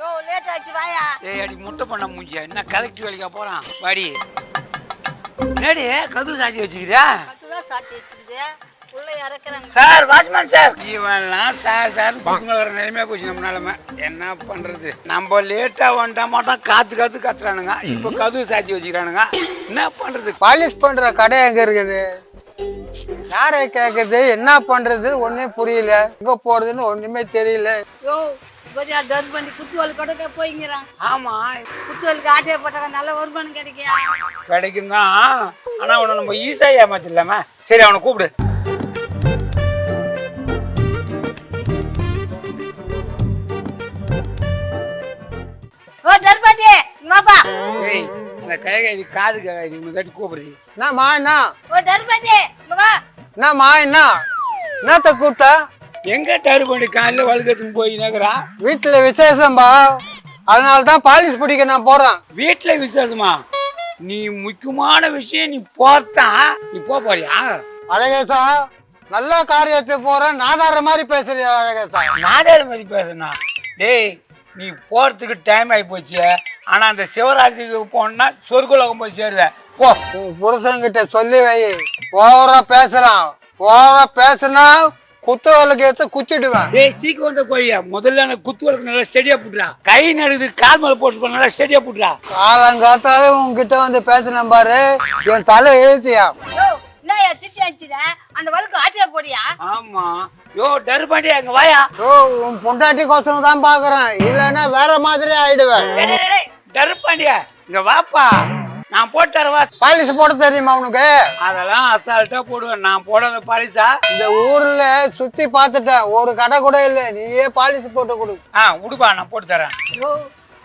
யோ late ஆச்சு வாயா. ஏய் அடி முட்டை பண்ண மூஞ்சியா? என்ன கலெக்டர் வேலைக்கா போறான்? வாடி. என்னடி கது அதுதான் சாத்தி வச்சுக்குது உள்ள இறக்குறாங்க. Sir watchman sir. இவன்லாம் சார் சார் நிலைமையா போச்சு நம்ம நிலைமை என்ன பண்றது? நம்ம லேட்டா வந்துட்டா மாட்டோம் காத்து காத்து கத்துறானுங்க. இப்ப கதவு சாத்தி வச்சுக்கிறானுங்க. என்ன பண்றது? பாலிஷ் பண்ற கடை எங்க இருக்குது? யாரை கேக்குறது என்ன பண்றது? ஒண்ணுமே புரியல. எங்க போறதுன்னு ஒண்ணுமே தெரியல. யோ இப்போதையா டர் பண்ணி குத்துவல் கொடுக்க போய்ங்கிறான். ஆமா. குத்துவலுக்கு ஆட்டையை போட்டாங்க நல்ல வருமானம் கிடைக்கும் கிடைக்கும் தான் ஆனா அவனை நம்ம ஈஸியா ஏமாத்திடலாமா. சரி அவனை கூப்பிடு. ஓ பண்ணி வாப்பா. ஏய் அந்த கை கை காது கை உன்னை தட்டி கூப்பிடுது என்னம்மா என்ன? ஓ பண்ணி வா. என்னம்மா என்ன? என்னத்த கூப்பிட்ட? எங்க டரு பண்ணி காலையில வழுக்கத்துக்கு போய் நகரான் வீட்டுல விசேஷம்பா. அதனால தான் பாலிஷ் பிடிக்க நான் போறேன். வீட்டுல விசேஷமா? நீ முக்கியமான விஷயம் நீ போத்தான் நீ போக போறியா? அழகேசா நல்ல காரியத்துக்கு போறேன். நாதார மாதிரி பேசுறியா அழகேசா? நாதாரி மாதிரி பேசுனா? டேய் நீ போறதுக்கு டைம் ஆகி போச்சு. ஆனா அந்த சிவராஜுக்கு போனா சொர்க்குலோகம் போய் சேருவ. போ. புருஷன்கிட்ட சொல்லி வை. ஓவரா பேசுறான். ஓவரா பேசுனா குத்துவலுக்கு எடுத்து குச்சிடுவேன் டேய் சீக்கிரம் வந்த கோழியா? முதல்ல எனக்கு குத்துவலுக்கு நல்லா செடியா புட்டுறா. கை நடுது கால் மேல போட்டு போ, நல்லா செடியா புட்டுறா. காலங்காத்தால உன்கிட்ட வந்து பேசினேன் பாரு. என் தலை எழுத்தியா யோ என்னய்யா திட்டி அடிச்சுத? அந்த வலுக்கு ஆட்டையை போடியா ஆமா. யோ டருபாண்டி அங்க வாயா. ஓ உன் பொண்டாட்டி கோசம் தான் பாக்குறேன். இல்லைன்னா வேற மாதிரி ஆயிடுவேன். டேய், டேய், டேய், டருபாண்டியா இங்க வாப்பா. நான் போட்டு தரேன் வா பாலிஷ் போட தெரியுமா உனக்கு? அதெல்லாம் அசால்ட்டா போடுவேன். நான் போடாத பாலிசா இந்த ஊர்ல சுத்தி பார்த்துட்டேன் ஒரு கடை கூட இல்ல. நீயே பாலிஷ் போட்டு கொடு. ஆ உடுப்பா நான் போட்டு தரேன். யோ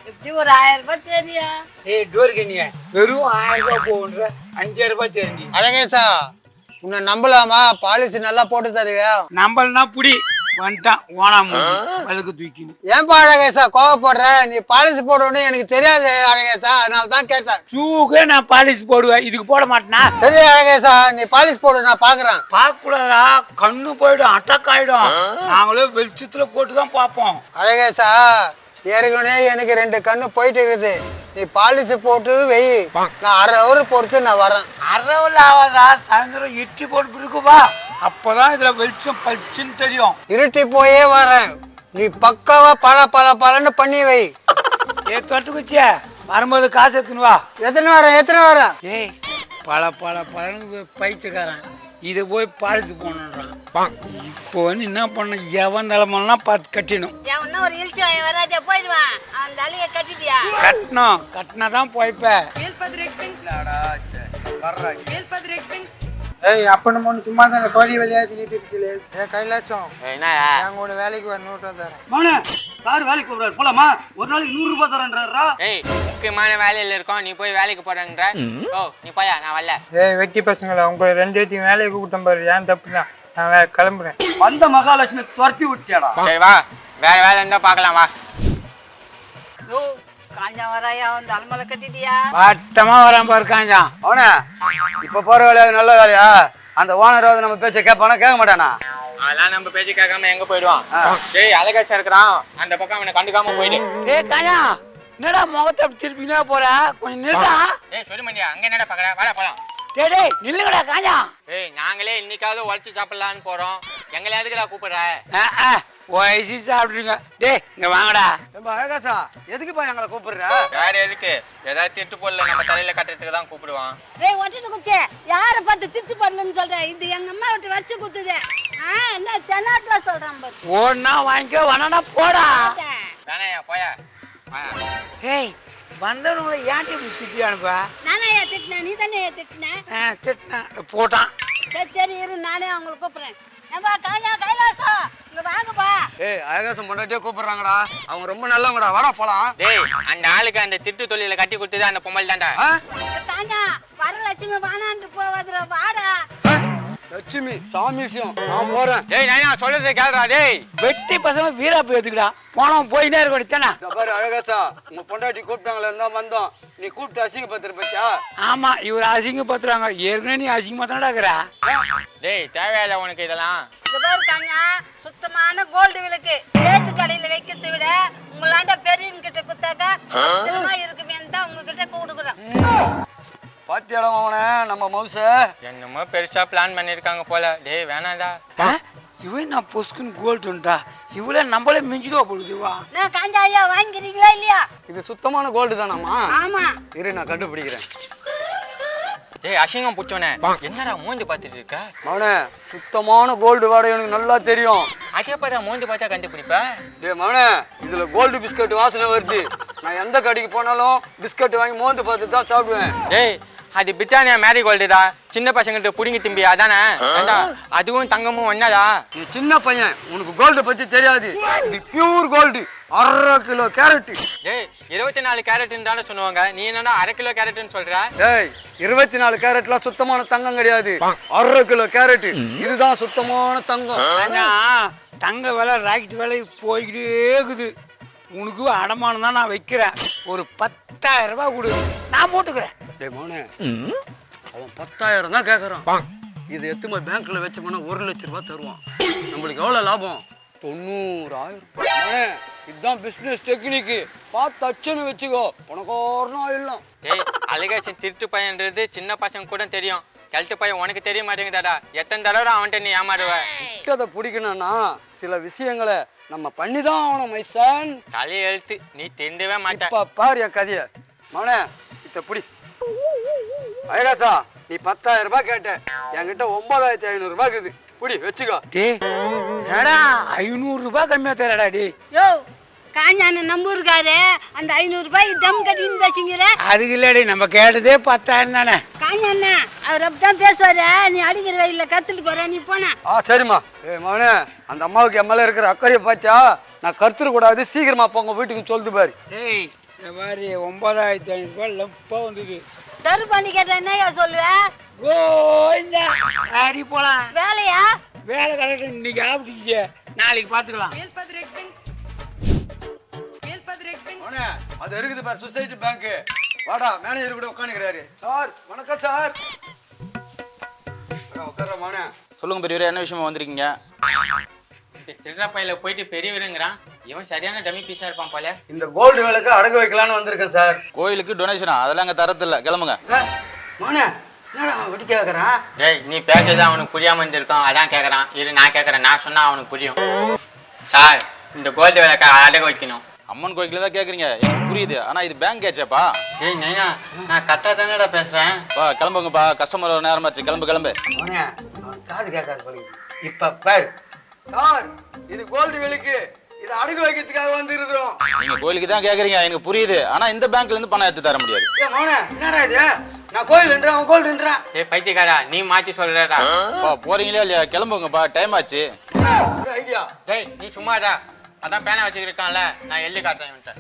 எப்படி ஒரு ஆயிரம் ரூபாய் தெரியும் ஏய் டோர் கண்ணிய. வெறும் ஆயிரம் ரூபாய் போகுன்ற அஞ்சாயிரம் ரூபாய் தெரிஞ்சு அழகேசா உன்னை நம்பலாமா? பாலிஷ் நல்லா போட்டு தருவியா? நம்மளனா புடி. வந்துட்டான். ஓனாம வழுக்கு தூக்கின்னு. ஏன்பா அழகேசா கோவப்படுற? நீ பாலிஷ் போடணும்னு எனக்கு தெரியாது அழகேசா அதனால தான் கேட்டேன். ஷூக்கே நான் பாலிஷ் போடுவேன். இதுக்கு போட மாட்டேனா? சரி அழகேசா நீ பாலிஷ் போடு நான் பாக்குறேன் பார்க்க கூடாதா கண்ணு போயிடும் அட்டாக் ஆயிடும். நாங்களும் வெளிச்சத்துல போட்டு தான் பார்ப்போம். அழகேசா ஏற்கனவே எனக்கு ரெண்டு கண்ணு போயிட்டு இருக்குது. நீ பாலிஷ் போட்டு வை நான் அரை ஹவர் பொறுத்து நான் வரேன். அறவில் ஆகாதா சாயந்தரம் இட்லி போட்டு இருக்குவா அப்பதான் இதுல வெளிச்சம் பளிச்சுன்னு தெரியும். இருட்டி போயே வரேன். நீ பக்காவா பல பல பலன்னு பண்ணி வை. ஏ தொட்டு குச்சிய வரும்போது காசு எடுத்துன்னு வா. எத்தனை வரேன் எத்தனை வரேன் ஏய் பல பல பழனு பைத்துக்காரன் இதை போய் பாலிசி போகணுன்றான் இப்போ வந்து என்ன பண்ண எவன் தலைமெல்லாம் பார்த்து கட்டிடணும். என் இன்னும் ஒரு இழுச்சி வாங்கி வராதே போயிடுவான் அந்த அழிய கட்டிட்டியா? கட்டணும் கட்டினா தான் போய்ப்ப ஏய் அப்ப நம்ம சும்மா தான் கோழி வழியா திணிட்டு ஏ கைலாசம். வேலைக்கு வர நூற்று தரேன். மோனே சார் வேலைக்கு போறாரு போலாமா? ஒரு நாளைக்கு நூறு ரூபாய் தரேன்றாரா ஏய் முக்கியமான வேலையில இருக்கோம். நீ போய் வேலைக்கு போறேன்ற. ஓ நீ போயா? நான் வரல. ஏய் வெட்டி பசங்களா உங்க ரெண்டு பேத்தையும் வேலைக்கு கூட்டம் பாரு. ஏன் தப்பு தான் நான் கிளம்புறேன். வந்த மகாலட்சுமி துரத்தி விட்டியாடா. சரி வா. வேற வேலை இருந்தா பார்க்கலாம் வா. யோ காஞ்சா வராயா? அந்த அலமலை கட்டிட்டியா? வட்டமா வரான் பாரு காஞ்சான் அவனே இப்ப போற வேலையா நல்ல வேலையா? அந்த ஓனர் வந்து நம்ம பேச்ச கேட்பானா கேட்க மாட்டானா? அதெல்லாம் நம்ம பேச்சு கேட்காம எங்க போயிடுவான்? டேய் அழகாசா இருக்கிறான். அந்த பக்கம் அவனை கண்டுக்காம போயிடு. ஏய் காஞ்சா என்னடா முகத்தை அப்படி திருப்பினா போற? கொஞ்சம் நில்லுடா ஏய் சொல்லு மண்டியா அங்க என்னடா பாக்குற வாடா போலாம். டேய் டேய் நில்லுங்கடா காஞ்சா. ஏய் நாங்களே இன்னைக்காவது உழைச்சு சாப்பிடலான்னு போறோம். எங்களை எதுக்குடா கூப்பிடுற வயசு சாப்பிடுறீங்க டேய் இங்க வாங்கடா. ரொம்ப அழகாசா எதுக்குப்பா எங்களை கூப்பிடுற? வேற எதுக்கு? ஏதாவது திட்டு போடல நம்ம தலையில கட்டுறதுக்கு தான் கூப்பிடுவான். டேய் ஒட்டிட்டு குச்சே. யாரை பார்த்து திட்டு பண்ணலன்னு சொல்றேன் இது எங்க அம்மா விட்டு வச்சு குத்துது. என்ன தென்னாட்டா சொல்றான் பாரு. ஓடுனா வாங்கிக்கோ வேணானா போடா. தானேயா போயா. வாயா. டேய் வந்தவங்களை ஏன்டி இப்படி திட்டி அனுப்பா நானே ஏன் திட்டினேன் நீ தானே ஏன் திட்டின? ஆ, திட்டினேன் போட்டான். சரி சரி இரு நானே அவங்களை கூப்பிடுறேன். ஏம்பா காஞ்சா கைலாசம் இங்க வாங்கப்பா. ஏய் அழகாசம் பொண்டாட்டியே கூப்பிடுறாங்கடா. அவங்க ரொம்ப நல்லவங்கடா. வாடா போலாம். டேய் அந்த ஆளுக்கு அந்த திட்டு தொழில கட்டி கொடுத்தது அந்த பொம்பல் தான்டா. வரலட்சுமி வானான்ட்டு போவாதுடா வாடா? லட்சுமி சாமி விஷயம். நான் போறேன். டேய் நானா சொல்றதை கேளுடா டேய். வெட்டி பசங்க வீரா போய் எடுத்துக்கடா போனவன் போயிட்டே இருக்கணும் தானே இந்த பாரு அழகாசா உங்க பொண்டாட்டி கூப்பிட்டாங்களே இருந்தா வந்தோம். நீ கூப்பிட்டு அசிங்கப்படுத்துற பத்தியா? ஆமா இவர் அசிங்கப்படுத்துறாங்க. ஏற்கனவே நீ அசிங்கமா தானடா இருக்கிற? டேய் தேவையில்ல உனக்கு இதெல்லாம். இந்த பேர் காஞ்சா சுத்தமான கோல்டு விளக்கு. ரேட்டு கடையில வைக்கிறதை விட உங்களாண்ட பெரியவங்க பத்திரமா இருக்குமே தான் உங்ககிட்ட கொடுக்குறேன் பாத்தியாடா அவனை நம்ம மவுச என்னமோ பெருசா பிளான் பண்ணிருக்காங்க போல. டேய் வேணாம்டா. ஆ? இவன் நான் பொஸ்குன்னு கோல்டுன்டா இவ்வளோ நம்மளே மிஞ்சிடுவா பொழுதுவா நான் காஞ்சா ஐயா வாங்கிக்கிறீங்களா இல்லையா? இது சுத்தமான கோல்டு தானாமா ஆமா. இரு நான் கண்டுபிடிக்கிறேன். டேய் அசிங்கம் புடிச்சோனே என்னடா மூஞ்சி பார்த்துட்டு இருக்க? மவனே சுத்தமான கோல்டு வாடை எனக்கு நல்லா தெரியும். அசைப்படா மூஞ்சி பார்த்தா கண்டுபிடிப்ப? டேய் மவனே இதுல கோல்டு பிஸ்கட் வாசனை வருது. நான் எந்த கடைக்கு போனாலும் பிஸ்கட் வாங்கி மோந்து பார்த்து தான் சாப்பிடுவேன். டேய் அது பிரிட்டானியா மேரி கோல்டுடா சின்ன பசங்கள்ட்ட புடுங்கி திம்பி அதானே? ஏண்டா அதுவும் தங்கமும் ஒன்னாடா நீ சின்ன பையன் உனக்கு கோல்டு பத்தி தெரியாது. இது பியூர் கோல்டு அரை கிலோ கேரட். டேய் இருபத்தி நாலு கேரட்னு தானே சொல்லுவாங்க. நீ என்னடா அரை கிலோ கேரட்னு சொல்ற? டேய் இருபத்தி நாலு கேரட்லாம் சுத்தமான தங்கம் கிடையாது. அரை கிலோ கேரட் இதுதான் சுத்தமான தங்கம். ஆனா தங்க விலை ராக்கெட் விலை போய்கிட்டே இருக்குது. உனக்கு அடமானம் தான் நான் வைக்கிறேன். ஒரு பத்தாயிரம் ரூபாய் கொடு. நான் போட்டுக்கிறேன். மோனே. அவன் பத்தாயிரம் தான் கேக்குறான். இது எத்துமா பேங்க்ல வச்சோம்னா ஒரு லட்ச ரூபாய் தருவான். நம்மளுக்கு எவ்வளவு லாபம்? தொண்ணூறாயிரம் இதுதான் பிசினஸ் டெக்னிக் பார்த்து அச்சனை வச்சுக்கோ. உனக்கு இல்லை டேய் அலிகேஷன் திருட்டு பையன்றது சின்ன பசங்க கூட தெரியும். கெல்ட்டு பையன் உனக்கு தெரிய மாட்டேங்குதாடா. எத்தனை தடவை அவன்கிட்ட நீ ஏமாறுவ? கிட்டதை பிடிக்கணும்னா சில விஷயங்களை நம்ம பண்ணிதான் ஆகணும் மைசன் தலை எழுத்து நீ திண்டவே மாட்ட. இப்ப பாரு என் கதைய. மவனே இத்த புடி. அழகாசா நீ பத்தாயிரம் ரூபாய் கேட்ட. என்கிட்ட ஒன்பதாயிரத்தி ஐநூறு ரூபாய் இருக்குது. புடி வச்சுக்கோ. டே ஏடா ஐநூறு ரூபாய் கம்மியா தரடா டே யோ காஞ்சான நம்பு இருக்காரு அந்த ஐநூறு ரூபாய்க்கு டம் கட்டின்னு பேசுங்கிற அதுக்கு இல்லடி நம்ம கேட்டதே பத்தாயிரம் தானே. காஞ்சாண்ணா அவர் அப்படிதான் பேசுவாரு. நீ அடிக்கிற வயல கத்துட்டு போற நீ போன. ஆ சரிம்மா. ஏ மவனே அந்த அம்மாவுக்கு மேல இருக்கிற அக்கறையை பாத்தியா? நான் கருத்துட கூடாது சீக்கிரமா போங்க வீட்டுக்கு சொல்லுது பாரு. டேய் இந்த மாதிரி ஒன்பதாயிரத்தி ஐநூறு ரூபாய் லப்பா வந்தது. டரு பண்ணி கேட்ட என்னய்யா சொல்லுவேன் கோயிந்தா ஆடி போலாம். வேலையா? வேலை கரெக்டாக இன்னைக்கு ஆப்பிட்டுச்சு நாளைக்கு பார்த்துக்கலாம் அது இருக்குது பாரு சொசைட்டி பேங்க் வாடா மேனேஜர் கூட உட்காந்துக்கிறாரு சார் வணக்கம் சார். உட்கார மவனே சொல்லுங்க பெரியவரே என்ன விஷயமா வந்திருக்கீங்க? சில்லற பையில போயிட்டு பெரியவருங்கிறான் இவன் சரியான டம்மி பீஸா இருப்பான் போல. இந்த கோல்டு வேலைக்கு அடகு வைக்கலாம்னு வந்திருக்கேன் சார் கோயிலுக்கு டொனேஷனா அதெல்லாம் அங்க தரது இல்ல கிளம்புங்க மவனே என்னடா அவன் வெட்டி கேட்கறான் டேய் நீ பேசுறது அவனுக்கு புரியாம இருந்திருக்கும். அதான் கேக்குறான். இரு நான் கேக்குறேன். நான் சொன்னா அவனுக்கு புரியும். சார் இந்த கோல்டு விளக்க அடகு வைக்கணும். அம்மன் கோயிலுக்கு தான் கேக்குறீங்க. எனக்கு புரியுது. ஆனா இது பேங்க் ஏச்சாப்பா டேய் நைனா நான் கரெக்டா தானடா பேசுறேன். வா கிளம்புங்கப்பா. கஸ்டமர் நேரமாச்சு கிளம்பு கிளம்பு. காது கேட்காது இப்ப பாரு. சார் இது கோல்டு வேலைக்கு இது அடகு வைக்கிறதுக்காக வந்திருக்கிறோம் நீங்க கோயிலுக்கு தான் கேக்குறீங்க எனக்கு புரியுது. ஆனா இந்த பேங்க்ல இருந்து பணம் எடுத்து தர முடியாது. ஏ என்னடா இது? நான் கோயில்ன்றேன் அவன் கோல்டுன்றான் டேய் பைத்தியக்காரா நீ மாத்தி சொல்றடா பா போறீங்களா இல்லையா? கிளம்புங்கப்பா டைம் ஆச்சு. ஐடியா. டேய் நீ சும்மாடா. அதான் பேனா வச்சுக்கிருக்கான்ல நான் எள்ளி காட்டுறேன் இவன்ட்ட.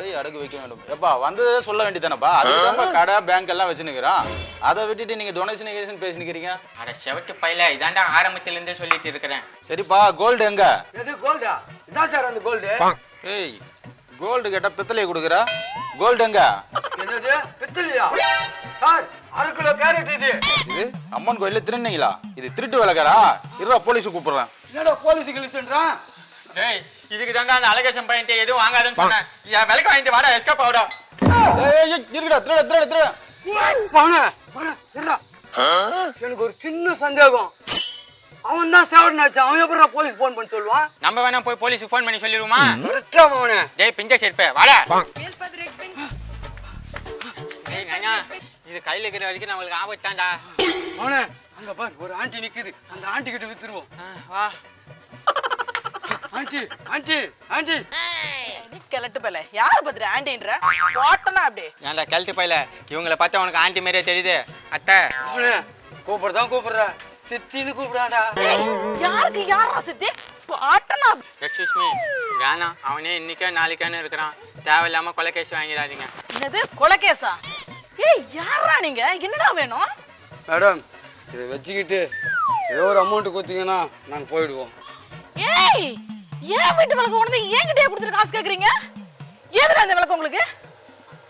கோல்டு அடகு வைக்க வேண்டும். எப்பா வந்ததே சொல்ல வேண்டியதானப்பா அதுதான் கடை பேங்க் எல்லாம் வச்சுன்னுக்குறான் அதை விட்டுட்டு நீங்க டொனேஷன் கேஷன் பேசினுக்கிறீங்க அட செவட்டு பையில இதாண்டா ஆரம்பத்துல இருந்தே சொல்லிட்டு இருக்கிறேன். சரிப்பா கோல்டு எங்க? எது கோல்டா இதான் சார் அந்த கோல்டு ஏய் கோல்டு கேட்டா பித்தளையை கொடுக்குறா? கோல்டு எங்க? என்னது? பித்தளையா? சார் அரை கிலோ கேரட் இது. இது அம்மன் கோயில்ல திருநீங்களா? இது திருட்டு விளக்கடா. இருவா போலீஸ் கூப்பிடுறேன். என்னடா போலீஸ் கிழிச்சுன்றான் டேய் இதுக்கு தாண்டா அந்த அழகேசன் பையன்ட்டு எதுவும் வாங்காதுன்னு சொன்னேன். என் விலைக்கு வாங்கிட்டு வாடா எஸ்கேப் ஆகுடா இருக்குடா திருட திருட திருட. போன எனக்கு ஒரு சின்ன சந்தேகம். அவன் தான் சேவடனாச்சு அவன் எப்படி போலீஸ் போன் பண்ணி சொல்லுவான்? நம்ம வேணா போய் போலீஸுக்கு ஃபோன் பண்ணி சொல்லிடுவோமா? கரெக்டா அவனே டேய் பிஞ்ச செருப்பே வாடா. டேய் நைனா இது கையில இருக்கிற வரைக்கும் நம்மளுக்கு ஆபத்தாண்டா அவனே அங்க பாரு ஒரு ஆண்டி நிக்குது. அந்த ஆண்டி கிட்ட வித்துருவோம். வா. Aunty aunty aunty. கிளட்டு பல யார பத்திர? ஆண்டின்ற? போட்டனா அப்படி. ஏன்டா கழட்டு பையில? இவங்கள பார்த்தா உனக்கு ஆண்டி மாதிரியே தெரியுது. அத்தை. அவனே கூப்பிடுறதான் கூப்பிடுற. சித்தின்னு கூப்பிடாடா யாருக்கு யாரா சித்தி? போட்டனா எக்ஸ்கியூஸ் மீ வேணாம் அவனே இன்னைக்கே நாளைக்கேன்னு இருக்கிறான். தேவையில்லாம கொலை கேஸ் வாங்கிடாதீங்க. என்னது கொலகேசா ஏய் யாரா நீங்க? என்னடா வேணும்? மேடம் இதை வச்சுக்கிட்டு ஏதோ ஒரு அமௌண்ட் கொடுத்தீங்கன்னா நாங்க போயிடுவோம். ஏய் ஏன் வீட்டு விளக்கு கொண்டு வந்து என்கிட்டயே கொடுத்துட்டு காசு கேக்குறீங்க? ஏதுடா இந்த விளக்கு உங்களுக்கு?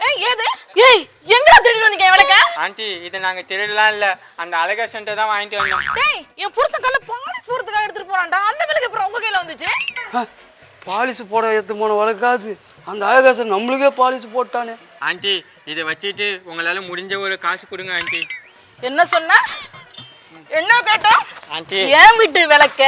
ஏய் ஏது? ஏய் எங்கடா திருடி வந்தீங்க விளக்க? ஆண்டி இது நாங்க திருடலாம் இல்ல. அந்த அழகா சென்டர் தான் வாங்கிட்டு வந்தோம். டேய் என் புருஷன் கால பாலிஸ் போறதுக்காக எடுத்துட்டு போறான்டா. அந்த விளக்கு அப்புறம் உங்க கையில வந்துச்சு? பாலிஷ் போட எடுத்து போன வழக்காது அந்த அழகாசன் நம்மளுக்கே பாலிஷ் போட்டானே. ஆண்டி இதை வச்சுட்டு உங்களால முடிஞ்ச ஒரு காசு கொடுங்க ஆண்டி. என்ன சொன்ன? என்ன கேட்டா ஆண்டி. என் வீட்டு விளக்க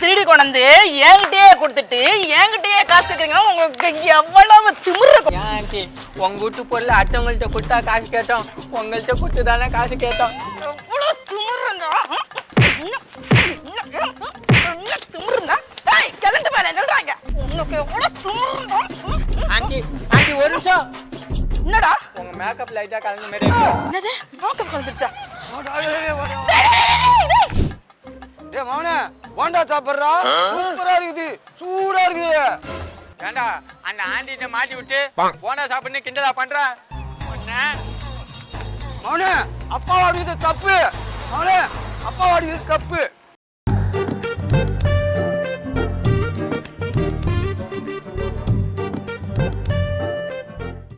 திருடி கொண்டாந்து என்கிட்டயே கொடுத்துட்டு என்கிட்டயே காசு கேக்குறீங்கன்னா உங்களுக்கு எவ்வளவு திமிரு ஆண்டி? உங்க வீட்டு பொருள் அடுத்தவங்கள்ட்ட கொடுத்தா காசு கேட்டோம். உங்கள்ட்ட கொடுத்து தானே காசு கேட்டோம். எவ்வளவு திமிரு இருந்தா ம்? இன்னும், இன்னும், ம், இன்னும் திமிரு இருந்தா டேய் கிளண்டு பாரு சொல்றாங்க உனக்கு எவ்வளவு. ஆண்டி ஆண்டி ஒரு நிமிஷம். என்னடா? மேக்கப் லைட்டா கலந்த மாதிரி. என்னது? மேக்கப் கலந்துருச்சா? ஏ மவனே போண்டா சாப்பிடுறா? சூப்பரா இருக்குது. சூடா இருக்குது. ஏண்டா அந்த ஆண்டிட்ட மாட்டி விட்டு போனா சாப்பிடுன்னு கிண்டலா பண்ற? மவனே. அப்பா அடிக்கிறது தப்பு. மவனே அப்பா அடிக்கிறது தப்பு.